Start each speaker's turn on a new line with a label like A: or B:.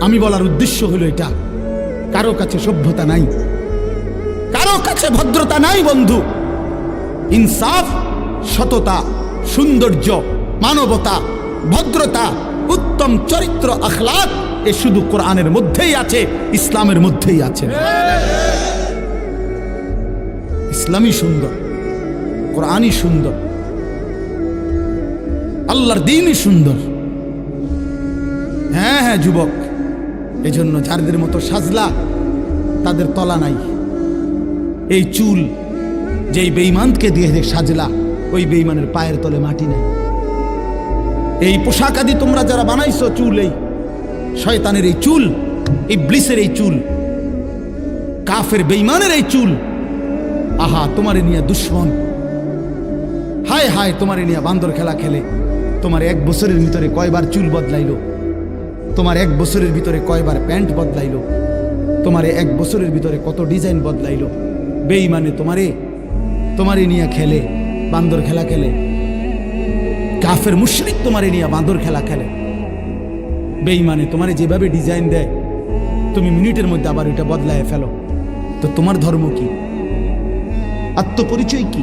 A: আমি বলার উদ্দেশ্য হলো এটা। কারও কাছে সভ্যতা নাই। কারও কাছে ভদ্রতা নাই, বন্ধু। ইনসাফ, সততা, সৌন্দর্য, মানবতা, ভদ্রতা, উত্তম চরিত্র, আখলাক, এ শুধু কোরআনের মধ্যেই আছে, ইসলামের মধ্যেই আছে। ইসলামই সুন্দর, কোরআনই সুন্দর, আল্লাহর দিনই সুন্দর। হ্যাঁ হ্যাঁ যুবক। এজন্য যাদের মতো সাজলা, তাদের তলা নাই। এই চুল, যেই বেইমানকে দিয়ে সাজলা, ওই বেইমানের পায়ের তলে মাটি নেই। এই পোশাক আদি তোমরা যারা বানাইছো চুল এই শয়তানের এই চুল এই ব্লিসের এই চুল, কাফের বেইমানের এই চুল, আহা, তোমারে নিয়ে দুশ্মন। হায় হায়, তোমারে নিয়ে বান্দর খেলা খেলে। তোমার এক বছরের ভিতরে কয়বার চুল বদলাইলো। তোমার এক বছরের ভিতরে কয়বার প্যান্ট বদলাইলো? তোমারে এক বছরের ভিতরে কত ডিজাইন বদলাইলো? বেইমানে তোমারে তোমারে নিয়ে খেলে, বান্দর খেলা খেলে। কাফের মুশরিক তোমারে নিয়ে বান্দর খেলা খেলে। বেইমানে তোমারে যেভাবে ডিজাইন দেয়, তুমি মিনিটের মধ্যে আবার ওইটা বদলায় ফেলো। তো তোমার ধর্ম কি? আত্মপরিচয় কি?